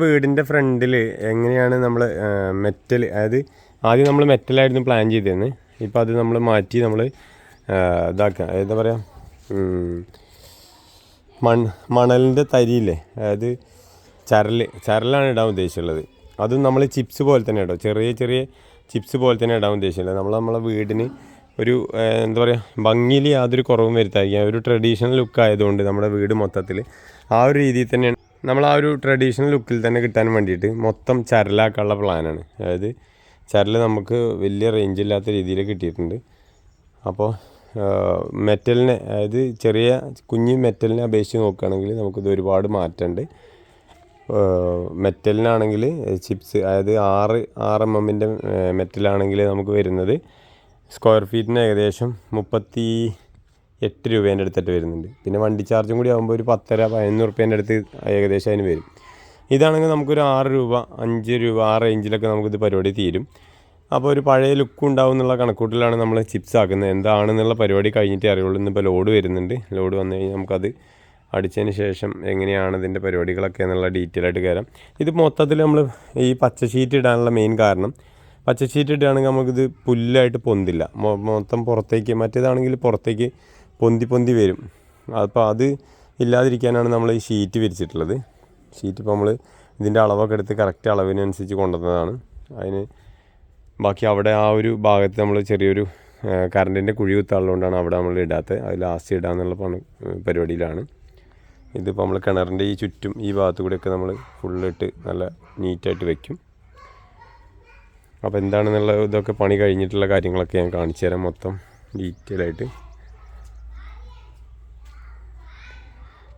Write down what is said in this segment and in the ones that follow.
വീടിന്റെ ഫ്രണ്ടിൽ എങ്ങനെയാണ് നമ്മൾ മെറ്റൽ അതായത് ആദ്യം നമ്മൾ മെറ്റലായിരുന്നു പ്ലാൻ ചെയ്തിരുന്നത് ഇപ്പോൾ അത് നമ്മൾ മാറ്റി നമ്മൾ ഇതാക്കുക എന്താ പറയുക മൺ മണലിന്റെ തരിയില്ലേ? അതായത് ചരൽ ചരലാണ് ഇടാൻ ഉദ്ദേശിച്ചുള്ളത്. അതും നമ്മൾ ചിപ്സ് പോലെ തന്നെ ഇടാം. ചെറിയ ചെറിയ ചിപ്സ് പോലെ തന്നെ ഇടാൻ ഉദ്ദേശിച്ചുള്ളത് നമ്മൾ നമ്മളെ വീടിന് ഒരു എന്താ പറയുക ഭംഗിയിൽ യാതൊരു കുറവും വരുത്താതിരിക്കുക ഒരു ട്രഡീഷണൽ ലുക്ക് ആയതുകൊണ്ട് നമ്മുടെ വീട് മൊത്തത്തിൽ ആ ഒരു രീതിയിൽ തന്നെയാണ് നമ്മൾ ആ ഒരു ട്രഡീഷണൽ ലുക്കിൽ തന്നെ കിട്ടാൻ വേണ്ടിയിട്ട് മൊത്തം ചരലാക്കാനുള്ള പ്ലാനാണ് അതായത് ചരൽ നമുക്ക് വലിയ റേഞ്ച് ഇല്ലാത്ത രീതിയിൽ കിട്ടിയിട്ടുണ്ട്. അപ്പോൾ മെറ്റലിനെ അതായത് ചെറിയ കുഞ്ഞ് മെറ്റലിനെ അപേക്ഷിച്ച് നോക്കുകയാണെങ്കിൽ നമുക്കിത് ഒരുപാട് മാറ്റമുണ്ട്. മെറ്റലിനാണെങ്കിൽ ചിപ്സ് അതായത് ആറ് ആറ് എം എമ്മിന്റെ മെറ്റലാണെങ്കിൽ നമുക്ക് വരുന്നത് സ്ക്വയർ ഫീറ്റിന് ഏകദേശം മുപ്പത്തി എട്ട് രൂപേന്റെ അടുത്തിട്ട് വരുന്നുണ്ട്. പിന്നെ വണ്ടി ചാർജും കൂടി ആകുമ്പോൾ ഒരു പത്തര പതിനൊന്ന് റുപ്യേന്റെ അടുത്ത് ഏകദേശം അതിന് വരും. ഇതാണെങ്കിൽ നമുക്കൊരു ആറ് രൂപ അഞ്ച് രൂപ ആ റേഞ്ചിലൊക്കെ നമുക്കിത് പരിപാടി തീരും. അപ്പോൾ ഒരു പഴയ ലുക്ക് ഉണ്ടാവും എന്നുള്ള കണക്കൂട്ടിലാണ് നമ്മൾ ചിപ്സ് ആക്കുന്നത്. എന്താണെന്നുള്ള പരിപാടി കഴിഞ്ഞിട്ടേ അറിയുള്ളൂ. ഇന്നിപ്പോൾ ലോഡ് വരുന്നുണ്ട്. ലോഡ് വന്നു കഴിഞ്ഞാൽ നമുക്കത് അടിച്ചതിന് ശേഷം എങ്ങനെയാണ് ഇതിന്റെ പരിപാടികളൊക്കെ എന്നുള്ള ഡീറ്റെയിൽ ആയിട്ട് കയറാം ഇത് മൊത്തത്തിൽ നമ്മൾ ഈ പച്ച ഷീറ്റ് ഇടാനുള്ള മെയിൻ കാരണം പച്ച ഷീറ്റ് ഇടുകയാണെങ്കിൽ നമുക്കിത് പുല്ലായിട്ട് പൊന്തില്ല. മൊത്തം പുറത്തേക്ക് മറ്റേതാണെങ്കിൽ പുറത്തേക്ക് പൊന്തി പൊന്തി വരും. അപ്പോൾ അത് ഇല്ലാതിരിക്കാനാണ് നമ്മൾ ഈ ഷീറ്റ് വിരിച്ചിട്ടുള്ളത്. ഷീറ്റ് ഇപ്പോൾ നമ്മൾ ഇതിന്റെ അളവൊക്കെ എടുത്ത് കറക്റ്റ് അളവിനനുസരിച്ച് കൊണ്ടുവന്നതാണ്. അതിന് ബാക്കി അവിടെ ആ ഒരു ഭാഗത്ത് നമ്മൾ ചെറിയൊരു കറണ്ടിന്റെ കുഴി കുത്താനുള്ളതുകൊണ്ടാണ് അവിടെ നമ്മൾ ഇടാത്തത്. അത് ലാസ്റ്റ് ഇടാന്നുള്ള പണി പരിപാടിയിലാണ്. ഇതിപ്പോൾ നമ്മൾ കിണറിന്റെ ഈ ചുറ്റും ഈ ഭാഗത്തു കൂടെയൊക്കെ നമ്മൾ ഫുള്ളിട്ട് നല്ല നീറ്റായിട്ട് വെക്കും. അപ്പോൾ എന്താണെന്നുള്ള ഇതൊക്കെ പണി കഴിഞ്ഞിട്ടുള്ള കാര്യങ്ങളൊക്കെ ഞാൻ കാണിച്ചു തരാം മൊത്തം ഡീറ്റെയിൽ ആയിട്ട്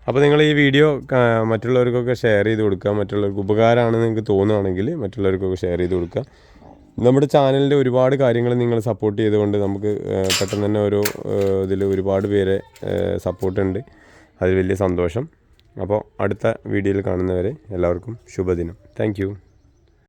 അപ്പോൾ നിങ്ങൾ ഈ വീഡിയോ മറ്റുള്ളവർക്കൊക്കെ ഷെയർ ചെയ്ത് കൊടുക്കുക. മറ്റുള്ളവർക്ക് ഉപകാരമാണെന്ന് നിങ്ങൾക്ക് തോന്നുകയാണെങ്കിൽ മറ്റുള്ളവർക്കൊക്കെ ഷെയർ ചെയ്ത് കൊടുക്കുക. നമ്മുടെ ചാനലിന്റെ ഒരുപാട് കാര്യങ്ങൾ നിങ്ങൾ സപ്പോർട്ട് ചെയ്തുകൊണ്ട് നമുക്ക് പെട്ടെന്ന് തന്നെ ഓരോ ഇതിൽ ഒരുപാട് പേരെ സപ്പോർട്ടുണ്ട് അതിൽ വലിയ സന്തോഷം. അപ്പോൾ അടുത്ത വീഡിയോയിൽ കാണുന്നവരെ എല്ലാവർക്കും ശുഭദിനം. താങ്ക്